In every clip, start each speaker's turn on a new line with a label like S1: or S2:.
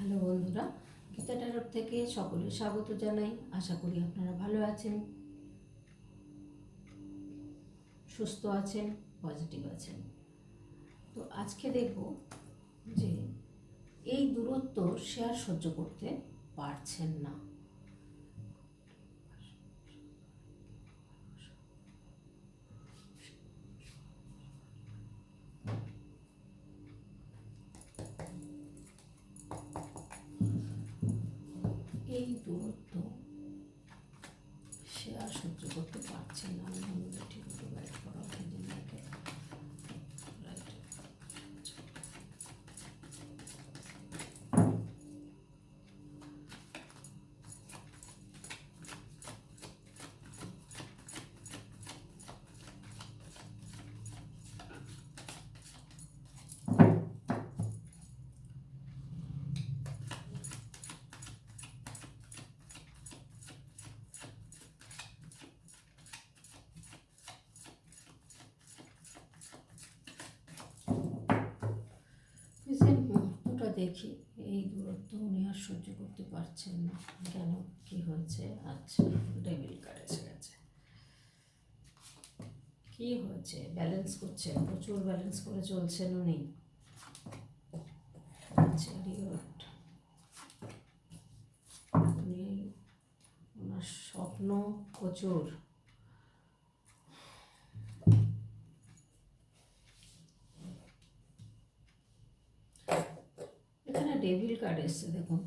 S1: Hello বন্ধুরা, Gita tarot থেকে সকলে স্বাগত জানাই। আশা করি আপনারা ভালো আছেন, সুস্থ আছেন, পজিটিভ আছেন। তো আজকে দেখব যে এই দূরত্ব আর সহ্য করতে পারছেন না। এই দূরত্ব সে আর সহ্য করতে পারছে না আমি বন্ধুরা ঠিক মতো গাইড করা হয় যে নাকি রাইট প্রেজেন্ট মুহূর্তটা দেখি, এই দূরত্ব উনি আর সহ্য করতে পারছেন না। কেন? কি হয়েছে? আচ্ছা ডেবিল কার্ড এসে গেছে। কি হয়েছে? ব্যালেন্স করছেন প্রচুর ব্যালেন্স করে চলছেন উনি। আচ্ছা উনি, ওনার স্বপ্ন প্রচুর। এসছে, দেখুন।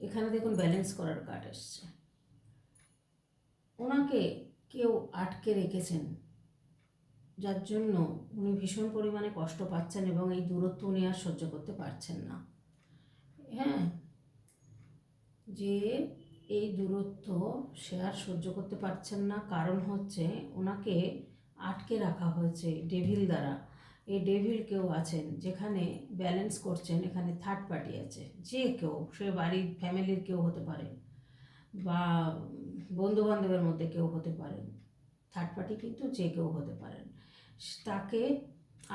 S1: এখানে দেখুন ব্যালেন্স করার কার্ড এসছে। ওনাকে কেউ আটকে রেখেছেন, যার জন্য উনি ভীষণ পরিমাণে কষ্ট পাচ্ছেন এবং এই দূরত্ব উনি আর সহ্য করতে পারছেন না। হ্যাঁ যে এই দূরত্ব সে আর সহ্য করতে পারছেন না, কারণ হচ্ছে ওনাকে আটকে রাখা হয়েছে ডেভিল দ্বারা। এই ডেভিল কেউ আছেন যেখানে ব্যালেন্স করছেন, এখানে থার্ড পার্টি আছে। যে কেউ, সে বাড়ির ফ্যামিলির কেউ হতে পারে বা বন্ধু বান্ধবের মধ্যে কেউ হতে পারেন থার্ড পার্টি কিন্তু যে কেউ হতে পারেন। তাকে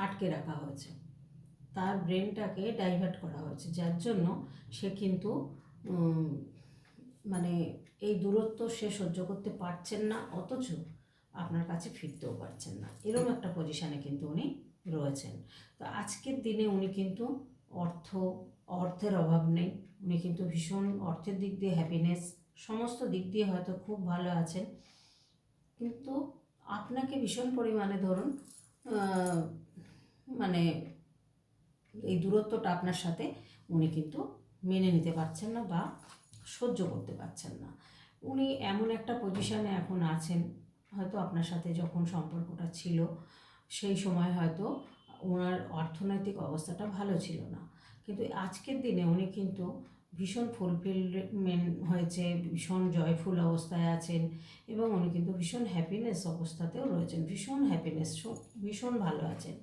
S1: আটকে রাখা হয়েছে। তার ব্রেনটাকে ডাইভার্ট করা হয়েছে। যার জন্য সে কিন্তু মানে এই দূরত্ব সে সহ্য করতে পারছেন না। অথচ আপনার কাছে ফিরতেও পারছেন না। এরকম একটা পজিশানে কিন্তু উনি রয়েছেন। তো আজকের দিনে উনি কিন্তু অর্থ, অর্থের অভাব নেই। উনি কিন্তু ভীষণ অর্থের দিক দিয়ে হ্যাপিনেস সমস্ত দিক দিয়ে হয়তো খুব ভালো আছেন। কিন্তু আপনাকে ভীষণ পরিমাণে ধরুন মানে এই দূরত্বটা আপনার সাথে উনি কিন্তু মেনে নিতে পারছেন না বা সহ্য করতে পারছেন না। উনি এমন একটা পজিশানে এখন আছেন হয়তো আপনার সাথে যখন সম্পর্কটা ছিল, সেই সময় হয়তো ওনার অর্থনৈতিক অবস্থাটা ভালো ছিল না। কিন্তু আজকের দিনে উনি কিন্তু ভীষণ ফুলফিলমেন্ট হয়েছে, ভীষণ জয়ফুল অবস্থায় আছেন এবং উনি কিন্তু ভীষণ হ্যাপিনেস অবস্থাতেও রয়েছেন, ভীষণ হ্যাপিনেস ভীষণ ভালো আছেন।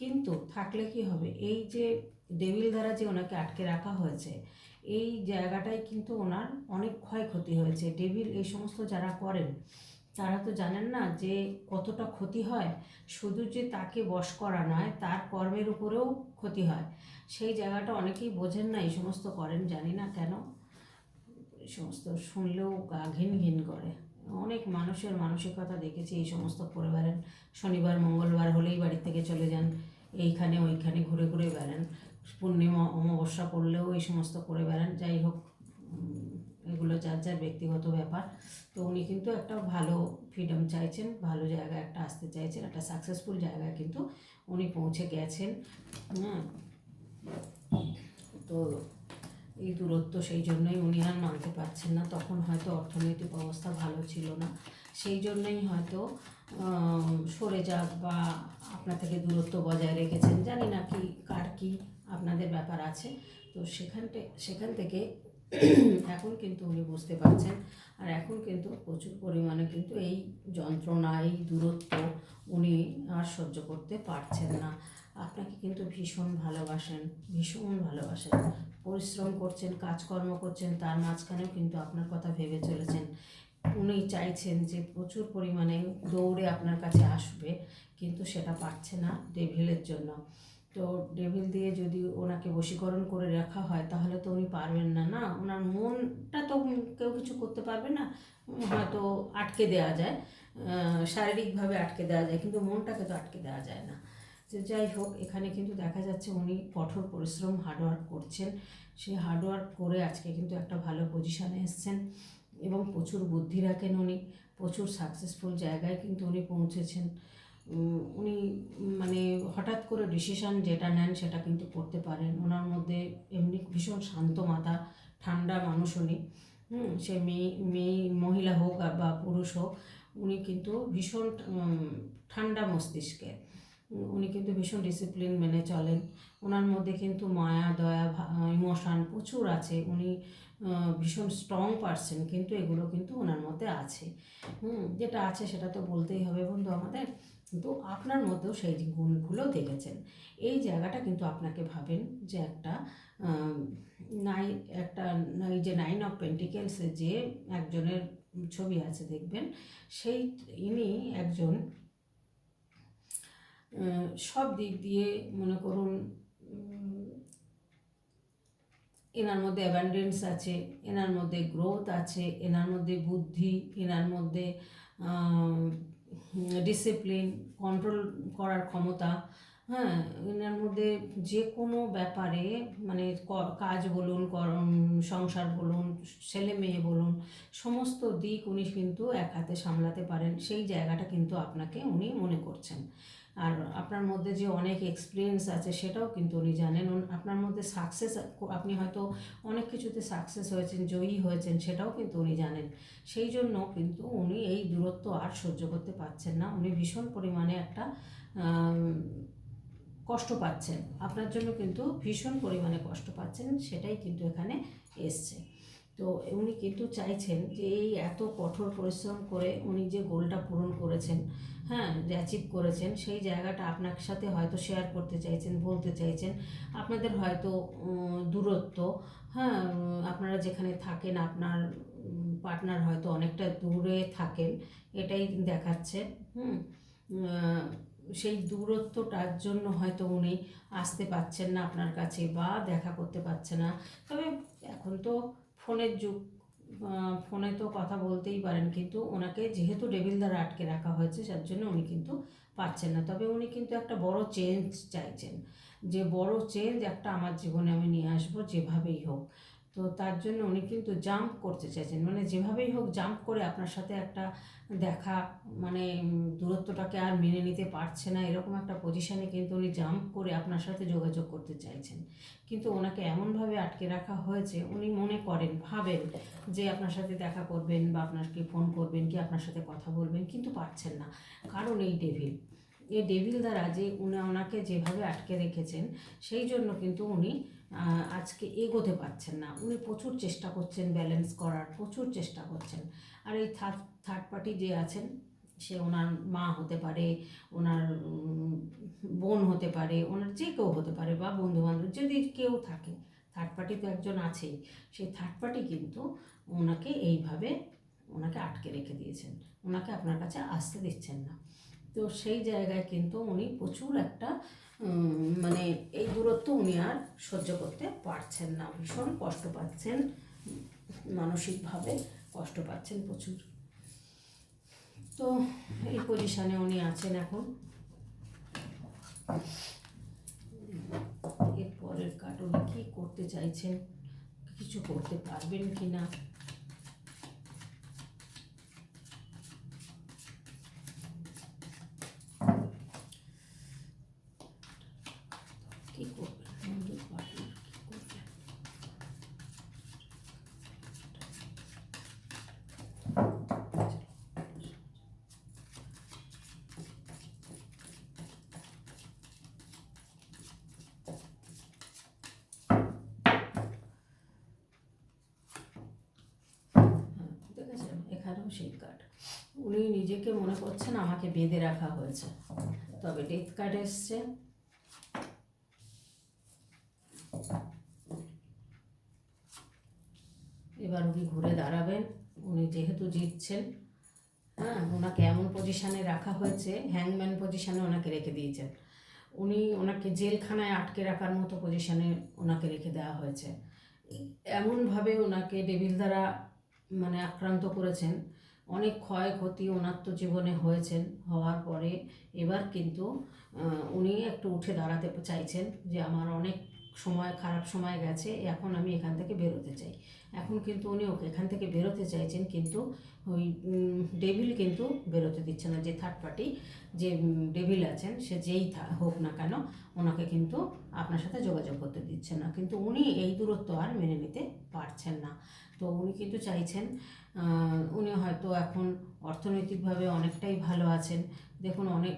S1: কিন্তু থাকলে কি হবে? এই যে ডেভিল দ্বারা যে ওনাকে আটকে রাখা হয়েছে, এই জায়গাটায় কিন্তু ওনার অনেক ক্ষয়ক্ষতি হয়েছে। ডেভিল এই সমস্ত যারা করেন তারা তো জানেন না যে কতটা ক্ষতি হয়। শুধু যে তাকে বশ করা নয়, তার কর্মের উপরেও ক্ষতি হয়। সেই জায়গাটা অনেকেই বোঝেন না, এই সমস্ত করেন, জানি না কেন। এই সমস্ত শুনলেও গা ঘিন ঘিন করে। অনেক মানুষের মানসিকতা দেখেছি এই সমস্ত করে বেড়ান শনিবার, মঙ্গলবার হলেই বাড়ি থেকে চলে যান, এইখানে ওইখানে ঘুরে ঘুরে বেড়ান। পূর্ণিমা, অমাবস্যা পড়লেও এই সমস্ত করে বেড়ান। যাই হোক এগুলো যার যার ব্যক্তিগত ব্যাপার, তো উনি কিন্তু একটা ভালো ফ্রিডম চাইছেন, ভালো জায়গায় একটা আসতে চাইছেন, একটা সাকসেসফুল জায়গায় কিন্তু উনি পৌঁছে গেছেন হ্যাঁ। তো এই দূরত্ব সেই জন্যই উনি আর মানতে পারছেন না, তখন হয়তো অর্থনৈতিক অবস্থা ভালো ছিল না। সেই জন্যই হয়তো সরে যাক বা আপনার থেকে দূরত্ব বজায় রেখেছেন, জানি না কি, কার কি আপনাদের ব্যাপার আছে। তো সেখান থেকে সেখান থেকে এখন কিন্তু উনি বুঝতে পারছেন। আর এখন কিন্তু প্রচুর পরিমাণে কিন্তু এই যন্ত্রণা, এই দূরত্ব উনি আর সহ্য করতে পারছেন না। আপনাকে কিন্তু ভীষণ ভালোবাসেন ভীষণ ভালোবাসেন। পরিশ্রম করছেন, কাজকর্ম করছেন, তার মাঝখানেও কিন্তু আপনার কথা ভেবে চলেছেন। উনি চাইছেন যে প্রচুর পরিমাণে দৌড়ে আপনার কাছে আসবে, কিন্তু সেটা পারছে না ডেভিলের জন্য। তো ডেভিল দিয়ে যদি ওনাকে বশীকরণ করে রাখা হয়, তাহলে তো উনি পারবেন না না? ওনার মনটা তো কেউ কিছু করতে পারবে না। হয়তো আটকে দেওয়া যায় শারীরিকভাবে আটকে দেওয়া যায়, কিন্তু মনটাকে তো আটকে দেওয়া যায় না। তো যাই হোক, এখানে কিন্তু দেখা যাচ্ছে উনি কঠোর পরিশ্রম হার্ডওয়ার্ক করছেন। সেই হার্ডওয়ার্ক করে আজকে কিন্তু একটা ভালো পজিশানে এসছেন এবং প্রচুর বুদ্ধি রাখেন উনি। প্রচুর সাকসেসফুল জায়গায় কিন্তু উনি পৌঁছেছেন। উনি মানে হঠাৎ করে ডিসিশন যেটা নেন সেটা কিন্তু করতে পারেন। ওনার মধ্যে এমনি ভীষণ শান্ত মাথা, ঠান্ডা মানুষ উনি। সে মেয়ে মেয়ে, মহিলা হোক বা পুরুষ হোক, উনি কিন্তু ভীষণ ঠান্ডা মস্তিষ্কে। উনি কিন্তু ভীষণ ডিসিপ্লিন মেনে চলেন। ওনার মধ্যে কিন্তু মায়া, দয়া ইমোশান প্রচুর আছে। উনি ভীষণ স্ট্রং পারসন কিন্তু এগুলো কিন্তু ওনার মধ্যে আছে। হুম, যেটা আছে সেটা তো বলতেই হবে বন্ধু আমাদের। কিন্তু আপনার মধ্যেও সেই গুণগুলো দেখেছেন, এই জায়গাটা কিন্তু আপনাকে ভাবেন যে একটা নাই, একটা এই যে নাইন অফ পেন্টিকেলসে যে একজনের ছবি আছে দেখবেন, সেই ইনি একজন সব দিক দিয়ে মনে করুন এনার মধ্যে অ্যাবান্ডেন্স আছে, এনার মধ্যে গ্রোথ আছে, এনার মধ্যে বুদ্ধি, এনার মধ্যে ডিসিপ্লিন কন্ট্রোল করার ক্ষমতা হ্যাঁ এনার মধ্যে যে কোনো ব্যাপারে মানে কাজ বলুন সংসার বলুন, ছেলে মেয়ে বলুন, সমস্ত দিক উনি কিন্তু এক হাতে সামলাতে পারেন, সেই জায়গাটা কিন্তু আপনাকে উনি মনে করছেন। আর আপনার মধ্যে যে অনেক এক্সপিরিয়েন্স আছে সেটাও কিন্তু উনি জানেন। আপনার মধ্যে সাকসেস আপনি হয়তো অনেক কিছুতে সাকসেস হয়েছেন, জয়ী হয়েছেন সেটাও কিন্তু উনি জানেন। সেই জন্য কিন্তু উনি এই দূরত্ব আর সহ্য করতে পারছেন না। উনি ভীষণ পরিমাণে একটা কষ্ট পাচ্ছেন। আপনার জন্য কিন্তু ভীষণ পরিমাণে কষ্ট পাচ্ছেন, সেটাই কিন্তু এখানে এসছে। তো উনি কিন্তু চাইছেন যে এই এত কঠোর পরিশ্রম করে উনি যে গোলটা পূরণ করেছেন হ্যাঁ যে অ্যাচিভ করেছেন, সেই জায়গাটা আপনার সাথে হয়তো শেয়ার করতে চাইছেন, বলতে চাইছেন। আপনাদের হয়তো দূরত্ব হ্যাঁ আপনারা যেখানে থাকেন, আপনার পার্টনার হয়তো অনেকটা দূরে থাকেন, এটাই দেখাচ্ছে, হুম সেই দূরত্বটার জন্য হয়তো উনি আসতে পারছেন না আপনার কাছে বা দেখা করতে পারছে না। তবে এখন তো ফোনের যুগ ফোনে তো কথা বলতেই পারেন, কিন্তু ওনাকে যেহেতু ডেভিল দ্বারা আটকে রাখা হয়েছে যার জন্য উনি কিন্তু পাচ্ছেন না। তবে উনি কিন্তু একটা বড় চেঞ্জ চাইছেন। যে বড় চেঞ্জ একটা আমার জীবনে আমি নিয়ে আসব যেভাবেই হোক। তো তার জন্য উনি কিন্তু জাম্প করতে চাইছেন। মানে যেভাবেই হোক জাম্প করে আপনার সাথে একটা দেখা মানে দূরত্বটাকে আর মেনে নিতে পারছে না, এরকম একটা পজিশানে কিন্তু উনি জাম্প করে আপনার সাথে যোগাযোগ করতে চাইছেন। কিন্তু ওনাকে এমনভাবে আটকে রাখা হয়েছে, উনি মনে করেন, ভাবেন যে আপনার সাথে দেখা করবেন বা আপনাকে ফোন করবেন, কি আপনার সাথে কথা বলবেন, কিন্তু পারছেন না। কারণ এই ডেভিল এই ডেভিল দ্বারা যে উনি ওনাকে যেভাবে আটকে রেখেছেন, সেই জন্য কিন্তু উনি আজকে এগোতে পারছেন না। উনি প্রচুর চেষ্টা করছেন ব্যালেন্স করার, প্রচুর চেষ্টা করছেন। আর এই থার্ড থার্ড পার্টি যে আছেন, সে ওনার মা হতে পারে, ওনার বোন হতে পারে, ওনার যে কেউ হতে পারে বা বন্ধু বান্ধব যদি কেউ থাকে থার্ড পার্টি তো একজন আছেই, সেই থার্ড পার্টি কিন্তু ওনাকে এইভাবে ওনাকে আটকে রেখে দিয়েছেন। ওনাকে আপনার কাছে আসতে দিচ্ছেন না। তো সেই জায়গায় কিন্তু উনি প্রচুর একটা মানে এই দূরত্ব উনি আর সহ্য করতে পারছেন না। ভীষণ কষ্ট পাচ্ছেন, মানসিকভাবে কষ্ট পাচ্ছেন প্রচুর। তো এই পজিশনে উনি আছেন এখন। এরপরের কার্ড উনি কী করতে চাইছেন? কিছু করতে পারবেন কি না কী করবেন বন্ধুর পার্টনার কী করবেন হ্যাঁ, দেখেছেন এখানেও সেই কার্ড উনি নিজেকে মনে করছেন আমাকে বেঁধে রাখা হয়েছে। তবে ডেথ কার্ড এসছে। এবার উনি ঘুরে দাঁড়াবেন। উনি যেহেতু জিতছেন হ্যাঁ ওনাকে এমন পজিশানে রাখা হয়েছে হ্যাংম্যান পজিশানে ওনাকে রেখে দিয়েছেন। উনি ওনাকে জেলখানায় আটকে রাখার মতো পজিশানে ওনাকে রেখে দেওয়া হয়েছে। এমনভাবে ওনাকে ডেভিল দ্বারা মানে আক্রান্ত করেছেন। অনেক ক্ষয়ক্ষতি ওনার তো জীবনে হয়েছেন, হওয়ার পরে এবার কিন্তু উনি একটু উঠে দাঁড়াতে চাইছেন যে আমার অনেক সময়, খারাপ সময় গেছে, এখন আমি এখান থেকে বেরোতে চাই। এখন কিন্তু উনি ওকে এখান থেকে বেরোতে চাইছেন, কিন্তু ওই ডেভিল কিন্তু বেরোতে দিচ্ছে না, যে থার্ড পার্টি যে ডেভিল আছেন, সে যেই হোক না কেন, ওনাকে কিন্তু আপনার সাথে যোগাযোগ করতে দিচ্ছে না। কিন্তু উনি এই দূরত্ব আর মেনে নিতে পারছেন না। তো উনি কিন্তু চাইছেন উনি হয়তো এখন অর্থনৈতিকভাবে অনেকটাই ভালো আছেন। দেখুন, অনেক,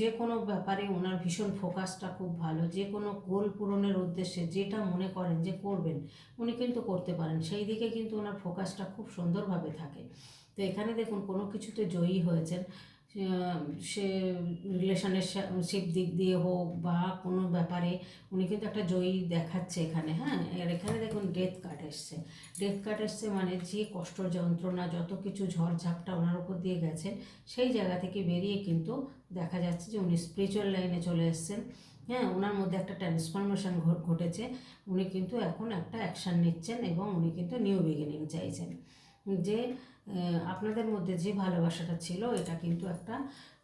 S1: যে কোনো ব্যাপারে ওনার ভীষণ ফোকাসটা খুব ভালো। যে কোনো গোল পূরণের উদ্দেশ্যে যেটা মনে করেন যে করবেন, উনি কিন্তু করতে পারেন। সেই দিকে কিন্তু ওনার ফোকাসটা খুব সুন্দরভাবে থাকে। তো এখানে দেখুন, কোনো কিছুতে জয়ী হয়েছেন। সে রিলেশনের শিপ দিক দিয়ে হোক বা কোনো ব্যাপারে উনি কিন্তু একটা জয়ী দেখাচ্ছে এখানে হ্যাঁ? আর এখানে দেখুন ডেথ কার্ড এসছে। ডেথ কার্ড এসছে মানে যে কষ্ট, যন্ত্রণা, যত কিছু ঝড়ঝাপটা ওনার উপর দিয়ে গেছেন, সেই জায়গা থেকে বেরিয়ে কিন্তু দেখা যাচ্ছে যে উনি স্পিরিচুয়াল লাইনে চলে এসেছেন। হ্যাঁ ওনার মধ্যে একটা ট্রান্সফরমেশন ঘটেছে। উনি কিন্তু এখন একটা অ্যাকশান নিচ্ছেন এবং উনি কিন্তু নিউ বিগিনিং চাইছেন। যে আপনাদের মধ্যে যে ভালোবাসাটা ছিল, এটা কিন্তু একটা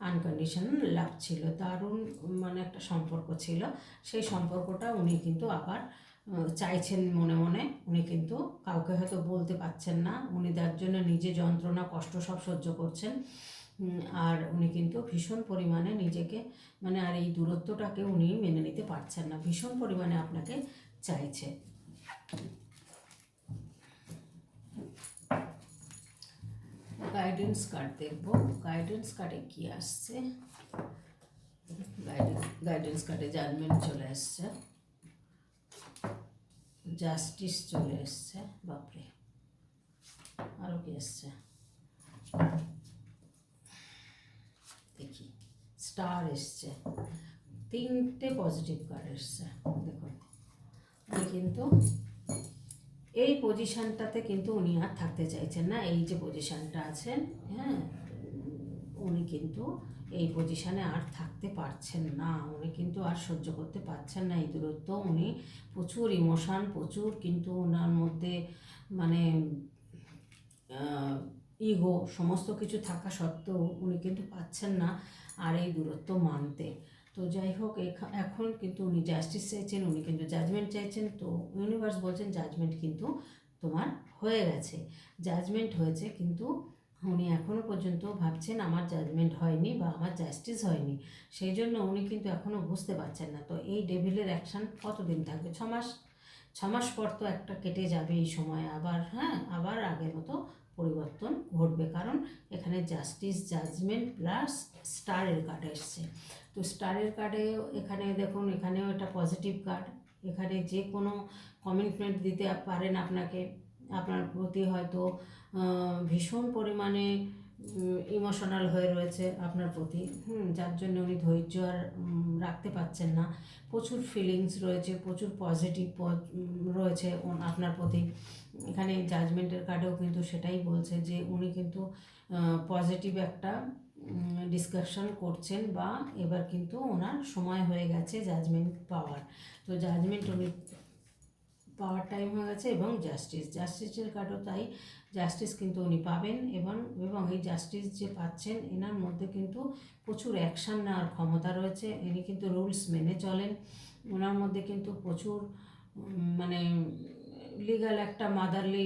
S1: আনকন্ডিশনাল লাভ ছিল, দারুণ মানে একটা সম্পর্ক ছিল। সেই সম্পর্কটা উনি কিন্তু আবার চাইছেন মনে মনে। উনি কিন্তু কাউকে হয়তো বলতে পারছেন না। উনি তার জন্য নিজে যন্ত্রণা, কষ্ট সব সহ্য করছেন। আর উনি কিন্তু ভীষণ পরিমাণে নিজেকে মানে আর এই দূরত্বটাকে উনি মেনে নিতে পারছেন না। ভীষণ পরিমাণে আপনাকে চাইছে। গাইডেন্স কার্ড দেখব গাইডেন্স কার্ডে কি আসছে গাইডেন্স কার্ডে জাজমেন্ট চলে আসছে জাস্টিস চলে এসছে বাপরে আরও কি এসছে দেখি স্টার এসছে তিনটে পজিটিভ কার্ড এসছে দেখুন উনি কিন্তু এই পজিশনটাতে কিন্তু উনি আর থাকতে চাইছেন না। এই যে পজিশনটা আছেন হ্যাঁ উনি কিন্তু এই পজিশনে আর থাকতে পারছেন না। উনি কিন্তু আর সহ্য করতে পারছেন না। এই দূরত্ব উনি প্রচুর ইমোশান প্রচুর কিন্তু ওনার মধ্যে মানে ইগো সমস্ত কিছু থাকা সত্ত্বেও উনি কিন্তু পাচ্ছেন না আর এই দূরত্ব মানতে। তো যাই হোক, এখা- এখন কিন্তু উনি জাস্টিস চাইছেন, উনি কিন্তু জাজমেন্ট চাইছেন, তো ইউনিভার্স বলছেন জাজমেন্ট কিন্তু তোমার হয়ে গেছে। জাজমেন্ট হয়েছে কিন্তু উনি এখনও পর্যন্ত ভাবছেন আমার জাজমেন্ট হয়নি বা আমার জাস্টিস হয়নি। সেই জন্য উনি কিন্তু এখনও বুঝতে পারছেন না। তো এই ডেভিলের অ্যাকশান কতদিন থাকবে? ছ মাস ছ মাস পর তো একটা কেটে যাবে এই সময়। আবার হ্যাঁ আবার আগের মতো পরিবর্তন ঘটবে। কারণ এখানে জাস্টিস জাজমেন্ট প্লাস স্টারের কার্ড এসছে তো স্টারের কার্ডে এখানে দেখুন, এখানেও এটা পজিটিভ কার্ড এখানে যে কোনো কমিটমেন্ট দিতে পারেন আপনাকে। আপনার প্রতি হয়তো ভীষণ পরিমাণে ইমোশনাল হয়ে রয়েছে আপনার প্রতি। হুম। যার জন্য উনি ধৈর্য আর রাখতে পারছেন না। প্রচুর ফিলিংস রয়েছে প্রচুর পজিটিভ রয়েছে আপনার প্রতি। এখানে জাজমেন্টের কার্ডেও কিন্তু সেটাই বলছে যে উনি কিন্তু পজিটিভ একটা ডিসকাশন করছেন বা এবার কিন্তু ওনার সময় হয়ে গেছে জাজমেন্ট পাওয়ার। তো জাজমেন্ট উনি পাওয়ার টাইম হয়ে গেছে এবং জাস্টিস জাস্টিসের কার্ডও তাই জাস্টিস কিন্তু উনি পাবেন এবং এবং এই জাস্টিস যে পাচ্ছেন, এনার মধ্যে কিন্তু প্রচুর অ্যাকশান নেওয়ার ক্ষমতা রয়েছে। ইনি কিন্তু রুলস মেনে চলেন। ওনার মধ্যে কিন্তু প্রচুর মানে লিগাল একটা মাদারলি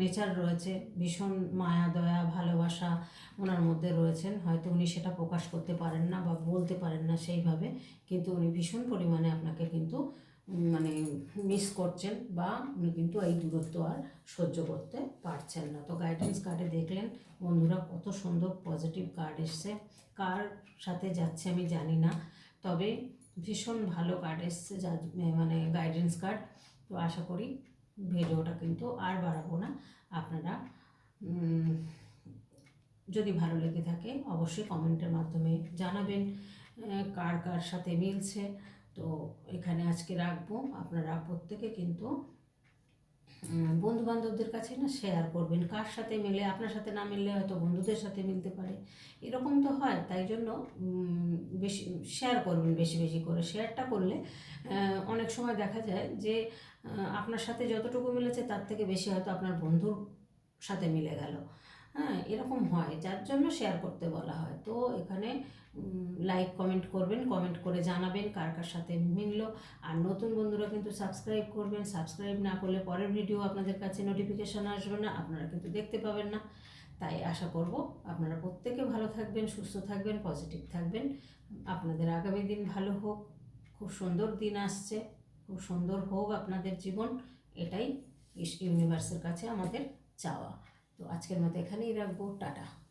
S1: নেচার রয়েছে। ভীষণ মায়া, দয়া, ভালোবাসা ওনার মধ্যে রয়েছেন। হয়তো উনি সেটা প্রকাশ করতে পারেন না বা বলতে পারেন না সেইভাবে, কিন্তু উনি ভীষণ পরিমাণে আপনাকে কিন্তু মানে মিস করছেন বা উনি কিন্তু এই দূরত্ব আর সহ্য করতে পারছেন না। তো গাইডেন্স কার্ডে দেখলেন, বন্ধুরা কত সুন্দর পজিটিভ কার্ড এসছে। কার সাথে যাচ্ছে আমি জানি না, তবে ভীষণ ভালো কার্ড এসছে যা মানে গাইডেন্স কার্ড তো আশা করি ভিডিওটা কিন্তু আর বাড়াবো না। আপনারা যদি ভালো লেগে থাকে অবশ্যই কমেন্টের মাধ্যমে জানাবেন কার কার সাথে মিলছে। তো এখানে আজকে রাখব আপনারা প্রত্যেকে কিন্তু বন্ধু বান্ধবদের কাছে না শেয়ার করবেন। কার সাথে মিলে, আপনার সাথে না মিললে হয়তো বন্ধুদের সাথে মিলতে পারে। এরকম তো হয়, তাই জন্য বেশি শেয়ার করবেন বেশি বেশি করে। শেয়ারটা করলে অনেক সময় দেখা যায় যে আপনার সাথে যতটুকু মিলেছে তার থেকে বেশি হয়তো আপনার বন্ধুর সাথে মিলে গেল। হ্যাঁ এরকম হয়, যার জন্য শেয়ার করতে বলা হয়। তো এখানে লাইক কমেন্ট করবেন কমেন্ট করে জানাবেন কার কার সাথে মিললো। আর নতুন বন্ধুরা কিন্তু সাবস্ক্রাইব করবেন। সাবস্ক্রাইব না করলে পরের ভিডিও আপনাদের কাছে নোটিফিকেশন আসবে না, আপনারা কিন্তু দেখতে পাবেন না। তাই আশা করব আপনারা প্রত্যেকে ভালো থাকবেন, সুস্থ থাকবেন পজিটিভ থাকবেন। আপনাদের আগামী দিন ভালো হোক। খুব সুন্দর দিন আসছে। খুব সুন্দর হোক আপনাদের জীবন। এটাই ইউনিভার্সের কাছে আমাদের চাওয়া। তো আজকের মতো এখানেই রাখব। টাটা।